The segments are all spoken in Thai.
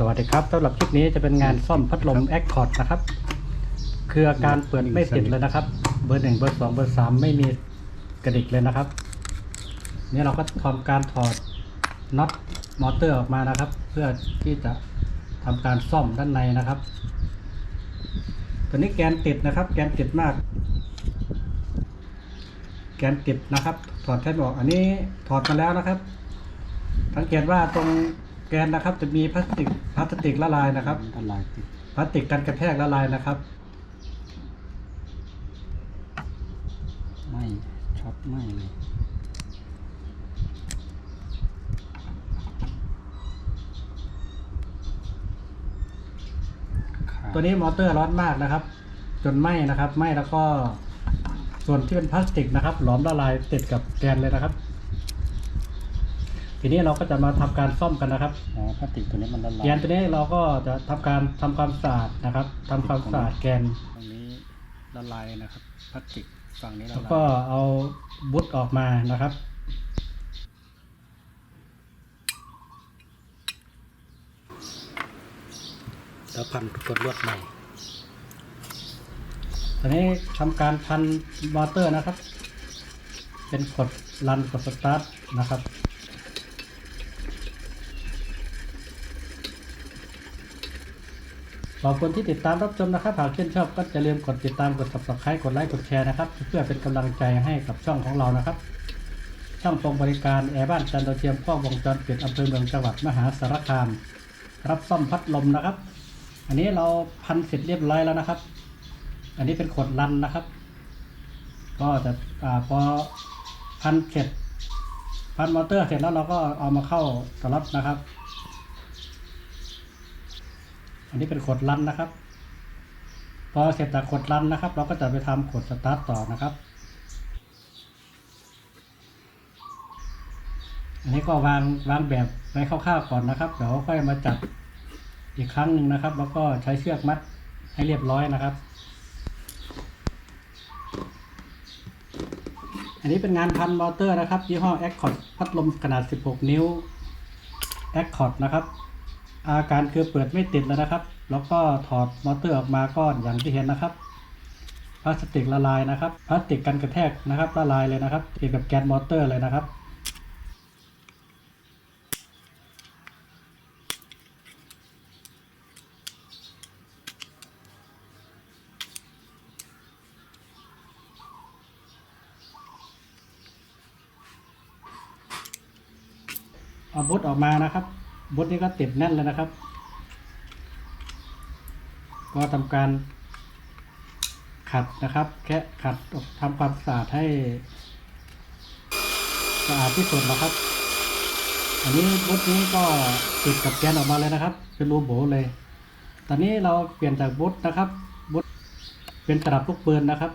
สวัสดีครับสำหรับคลิปนี้จะเป็นงานซ่อมพัดลมแอคคอร์ดนะครับ คืออาการเปิดไม่ติดเลยนะครับ เบอร์หนึ่งเบอร์สองเบอร์สามไม่มีกระดิกเลยนะครับ นี่เราก็ทำการถอดน็อตมอเตอร์ออกมานะครับ เพื่อที่จะทำการซ่อมด้านในนะครับ ตัวนี้แกนติดนะครับ แกนติดมาก แกนติดนะครับ ถอดแค่ออกอันนี้ถอดมาแล้วนะครับสังเกตว่าตรง แกนนะครับจะมีพลาสติกพลาสติกละลายนะครับละลายติดพลาสติกกันกระแทกละลายนะครับไหมช็อตไหมเลยขาดตัวนี้มอเตอร์ร้อนมากนะครับ จนไหม้นะครับไหม้แล้วก็ส่วนที่เป็นพลาสติกนะครับ หลอมละลายติดกับแกนเลยนะครับ ทีนี้เราก็จะมาทำการซ่อมกันนะครับอ๋อพลาสติกตัวนี้มันละลายแกนตัวนี้เราก็จะทำการทำความสะอาดนะครับทำความสะอาดแกนตรงนี้ละลายนะครับพลาสติกฝั่งนี้ละแล้วลายก็เอาบุตออกมานะครับแล้วพันกดลวดใหม่ตอนนี้ทำการพันมอเตอร์นะครับ เป็นกดรันกดสตาร์ทนะครับ ขอบคุณที่ติดตามรับชมนะครับ หากชื่นชอบก็อย่าลืมกดติดตามกด subscribe กดไลค์กดแชร์นะครับ เพื่อเป็นกำลังใจให้กับช่องของเรานะครับ ช่องตรงบริการแอร์บ้านจันทร์เทียมข้อวงจรปิดอำเภอเมืองจังหวัดมหาสารคาม รับซ่อมพัดลมนะครับ อันนี้เราพันเสร็จเรียบร้อยแล้วนะครับ อันนี้เป็นขดรันนะครับ ก็จะอพอพันเสร็จพันมอเตอร์เสร็จแล้วเราก็เอามาเข้าสล็อตนะครับ อันนี้เป็นขดรันนะครับ พอเสร็จจากขดรันนะครับ เราก็จะไปทำขดสตาร์ทต่อนะครับ อันนี้ก็วางวางแบบไว้คร่าวๆก่อนนะครับ เดี๋ยวค่อยมาจัดอีกครั้งหนึ่งนะครับ แล้วก็ใช้เชือกมัดให้เรียบร้อยนะครับ อันนี้เป็นงานพันมอเตอร์นะครับยี่ห้อ a c c o r d พัดลมขนาด 16 นิ้ว a c c o r d นะครับ อาการคือเปิดไม่ติดแล้วนะครับ แล้วก็ถอดมอเตอร์ออกมาก็อย่างที่เห็นนะครับ พลาสติกละลายนะครับ พลาสติกกันกระแทกนะครับละลายเลยนะครับติดกับแกนมอเตอร์เลยนะครับเอาบุตออกมานะครับ บุตนี่ก็ติดแน่นเลยนะครับ ก็ทำการขัดนะครับ แค่ขัดทำความสะอาดให้สะอาดที่สุดนะครับ อันนี้บุตนี้ก็ติดกับแกนออกมาเลยนะครับ เป็นรูโบเลย ตอนนี้เราเปลี่ยนจากบุตนะครับบุตเป็นตลับลูกปืนนะครับ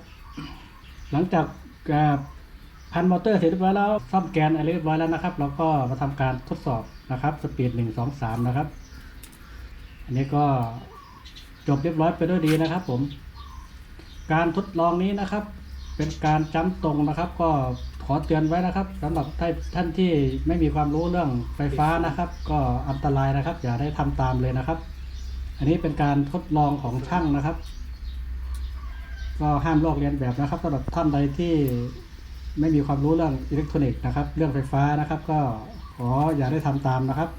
หลังจากเอ่อ พันมอเตอร์เสร็จเรียบร้อยแล้วซ่อมแกนอะไรเรียบร้อยแล้วนะครับ เราก็มาทำการทดสอบนะครับสปีดหนึ่งสองสามนะครับ อันนี้ก็จบเรียบร้อยไปด้วยดีนะครับ ผม การทดลองนี้นะครับ เป็นการจำตรงนะครับ ก็ขอเตือนไว้นะครับสำหรับท่านที่ไม่มีความรู้เรื่องไฟฟ้านะครับ ก็อันตรายนะครับ อย่าได้ทำตามเลยนะครับ อันนี้เป็นการทดลองของช่างนะครับ ก็ห้ามลอกเลียนแบบนะครับสำหรับท่านใดที่ ไม่มีความรู้เรื่องอิเล็กทรอนิกส์นะครับ เรื่องไฟฟ้านะครับ ก็ขออย่าได้ทำตามนะครับ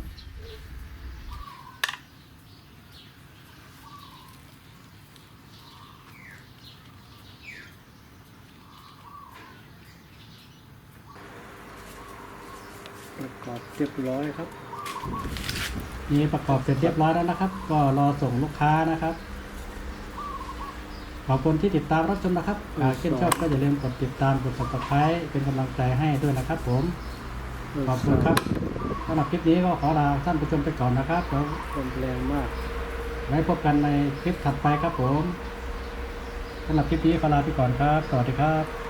ประกอบเรียบร้อยครับ นี่ประกอบเสร็จเรียบร้อยแล้วนะครับ ก็รอส่งลูกค้านะครับ ขอบคุณที่ติดตามรับชมนะครับหากชื่นชอบก็อย่าลืมกดติดตามกด subscribe เป็นกำลังใจให้ด้วยนะครับ ผมขอบคุณครับสำหรับคลิปนี้ก็ขอลาท่านผู้ชมไปก่อนนะครับแล้วลมแรงมาก ไว้พบกันในคลิปถัดไปครับผมสำหรับคลิปนี้ขอลาไปก่อนครับ สวัสดีครับ